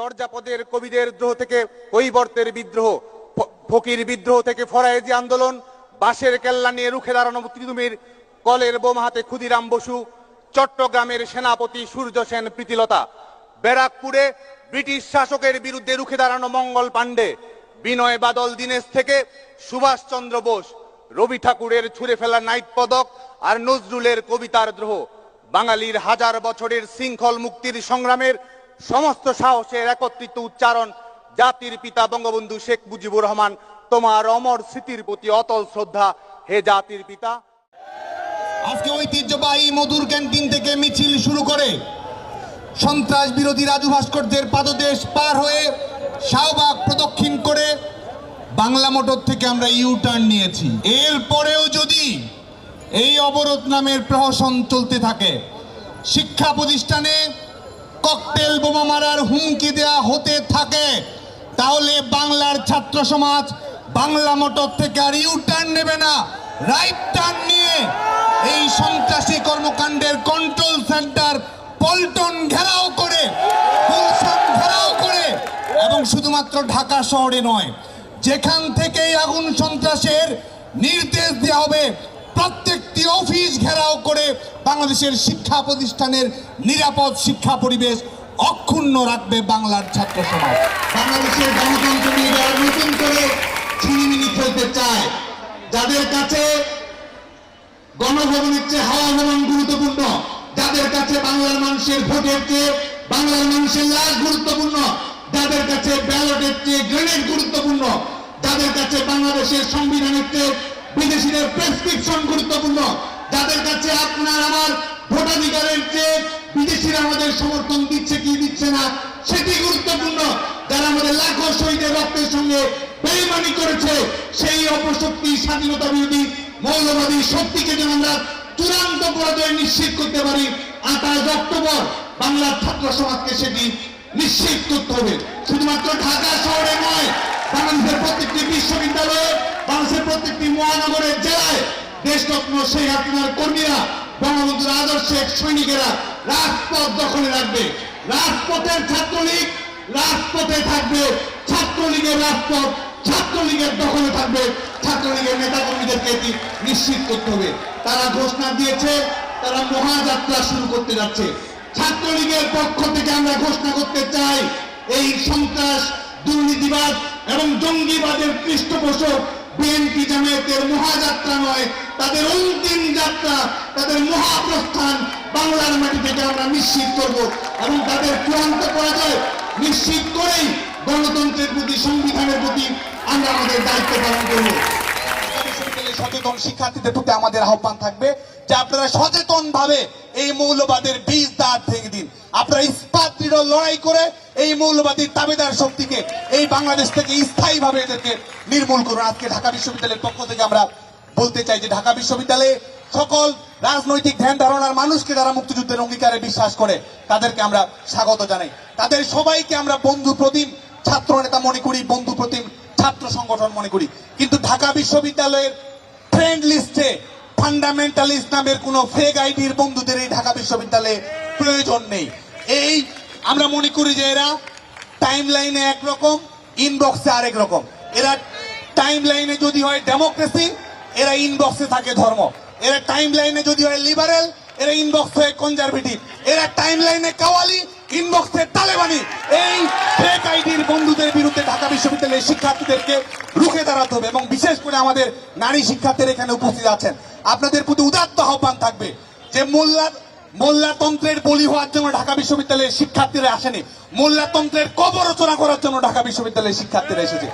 চর্যাপদের কবিদের দ্রোহ থেকে কৈবর্তের বিদ্রোহ ফকির বিদ্রোহ থেকে ফরায়েজি আন্দোলন, বাঁশের কেল্লা নিয়ে রুখে দাঁড়ানো ত্রিদুমির কলের বোমাহাতে ক্ষুদিরাম বসু, চট্টগ্রামের সেনাপতি সূর্য সেন প্রীতিলতা, ব্যারাকপুরে ব্রিটিশ শাসকের বিরুদ্ধে রুখে দাঁড়ানো মঙ্গল পাণ্ডে, বিনয় বাদল দীনেশ থেকে সুভাষচন্দ্র বোস, রবি ঠাকুরের ছুঁড়ে ফেলা নাইট পদক আর নজরুলের কবিতার দ্রোহ। বাঙালির হাজার বছরের শৃঙ্খল মুক্তির সংগ্রামের সমস্ত সাহসের একত্রিত উচ্চারণ জাতির পিতা বঙ্গবন্ধু শেখ মুজিবুর রহমান, তোমার অমর স্মৃতির প্রতি অতল শ্রদ্ধা। হে জাতির পিতা। আজকে ঐতিহ্যবাহী মধুর ক্যান্টিন থেকে মিছিল শুরু করে সন্ত্রাস বিরোধী রাজু ভাস্কর্যের পাদদেশ পার হয়ে শাহবাগ প্রদক্ষিণ করে বাংলা মোটর থেকে আমরা ইউ টার্ন নিয়েছি এরপরেও যদি এই অবরোধ নামের প্রহসন চলতে থাকে, শিক্ষা প্রতিষ্ঠানে ককটেল বোমা মারার হুমকি দেয়া হতে থাকে। তাহলে বাংলার ছাত্র সমাজ বাংলা মোটর থেকে আর ইউ টার্ন নেবে না রাইট টার্ন নিয়ে এই সন্ত্রাসী কর্মকাণ্ডের কন্ট্রোল সেন্টার পল্টন ঘেরাও করে ঘেরাও করে, এবং শুধুমাত্র ঢাকা শহরে নয়, যেখান থেকে আগুন সন্ত্রাসের নির্দেশ দেওয়া হবে প্রত্যেকটি অফিস ঘেরাও করে বাংলাদেশের শিক্ষা প্রতিষ্ঠানের নিরাপদ শিক্ষা পরিবেশ অক্ষুণ্ণ রাখবে বাংলার ছাত্র সমাজ। বাংলাদেশের গণতন্ত্র নিয়ে নতুন করে ছিনিমিনি খেলতে চায়, যাদের কাছে গণভবনের চেয়ে হাওয়া ভবন গুরুত্বপূর্ণ, যাদের কাছে বাংলার মানুষের ভোটের চেয়ে বাংলার মানুষের লাশ গুরুত্বপূর্ণ, যাদের কাছে ব্যালটের চেয়ে গ্রেনেড গুরুত্বপূর্ণ, যাদের কাছে বাংলাদেশের সংবিধানের চেয়ে বিদেশিদের প্রেসক্রিপশন গুরুত্বপূর্ণ। যাদের কাছে আপনার আমার ভোটাধিকারের চেয়ে বিদেশিরা আমাদের সমর্থন দিচ্ছে কি দিচ্ছে না, সেটি গুরুত্বপূর্ণ। যারা আমাদের লাখো শহীদের রক্তের সঙ্গে বেইমানি করেছে, সেই অপশক্তি স্বাধীনতা বিরোধী মৌলবাদী শক্তিকে যেন আমরা চূড়ান্ত পরাজয় নিশ্চিত করতে পারি, আঠাশ অক্টোবর বাংলার ছাত্র সমাজকে সেটি নিশ্চিত করতে হবে। শুধুমাত্র ঢাকা শহরে নয়, বাংলাদেশের প্রত্যেকটি প্রত্যেকটি মহানগরের জেলায় দেশরত্ন শেখ হাসিনার কর্মীরা, বঙ্গবন্ধুর আদর্শের সৈনিকেরা রাজপথ দখলে রাখবে। রাজপথের ছাত্রলীগ, রাজপথে থাকবে ছাত্রলীগের রাজপথ, ছাত্রলীগের দখলে থাকবে, ছাত্রলীগের নেতাকর্মীদেরকে এটি নিশ্চিত করতে হবে। তারা ঘোষণা দিয়েছে, তারা মহাযাত্রা শুরু করতে যাচ্ছে। ছাত্রলীগের পক্ষ থেকে আমরা ঘোষণা করতে চাই, এই সন্ত্রাস, দুর্নীতিবাদ এবং জঙ্গিবাদের পৃষ্ঠপোষক বিএনপি জামায়াতের মহাযাত্রা নয়, তাদের অন্তিম যাত্রা, তাদের মহাপ্রস্থান বাংলার মাটি থেকে আমরা নিশ্চিত করব এবং তাদের চূড়ান্ত পরাজয় নিশ্চিত করেই গণতন্ত্রের প্রতি, সংবিধানের প্রতি আমরা আমাদের দায়িত্ব পালন করব। সচেতন শিক্ষার্থীদের প্রতি আমাদের আহ্বান থাকবে যে আপনারা সচেতন ভাবে এই মৌলবাদের বীজ দাঁড় থেকে দিন। আপনারা ইস্পাত দৃঢ় লড়াই করে এই মৌলবাদী দাবেদার শক্তিকে এই বাংলাদেশ থেকে স্থায়ী ভাবে এদেরকে নির্মূল করুন। আজকে ঢাকা বিশ্ববিদ্যালয়ের পক্ষ থেকে আমরা বলতে চাই যে ঢাকা বিশ্ববিদ্যালয়ে সকল রাজনৈতিক ধ্যান ধারণার মানুষকে যারা মুক্তিযুদ্ধের অঙ্গীকারে বিশ্বাস করে, তাদেরকে আমরা স্বাগত জানাই। তাদের সবাইকে আমরা বন্ধু প্রতিম ছাত্র নেতা মনে করি, বন্ধু প্রতিম ছাত্র সংগঠন মনে করি। কিন্তু ঢাকা বিশ্ববিদ্যালয়ের ফ্রেন্ড লিস্টে ফান্ডামেন্টালিস্ট নামের কোন ফেক আইডির বন্ধুদের এই ঢাকা বিশ্ববিদ্যালয়ে প্রয়োজন নেই। এই আমরা মনে করি যে এরা টাইম লাইনে একরকম ইনবক্সে আরেক রকম। এরা টাইম লাইনে যদি হয় ডেমোক্রেসি এরা ইনবক্সে থাকে ধর্ম। এরা টাইম লাইনে যদি হয় লিবারেল এরা ইনবক্স হয়ে কনজারভেটিভ এরা টাইম লাইনে কাওয়ালি ইনবক্সে তালেবানি। এই ফেক আইডির বন্ধুদের বিরুদ্ধে ঢাকা বিশ্ববিদ্যালয়ের শিক্ষার্থীদেরকে রুখে দাঁড়াতে হবে এবং বিশেষ করে আমাদের নারী শিক্ষার্থীরা এখানে উপস্থিত আছেন। আপনাদের প্রতি উদাত্ত আহ্বান থাকবে যে মোল্লা, মোল্লাতন্ত্রের বলি হওয়ার জন্য ঢাকা বিশ্ববিদ্যালয়ের শিক্ষার্থীরা আসেনি। মোল্লাতন্ত্রের কবর রচনা করার জন্য ঢাকা বিশ্ববিদ্যালয়ের শিক্ষার্থীরা এসেছে।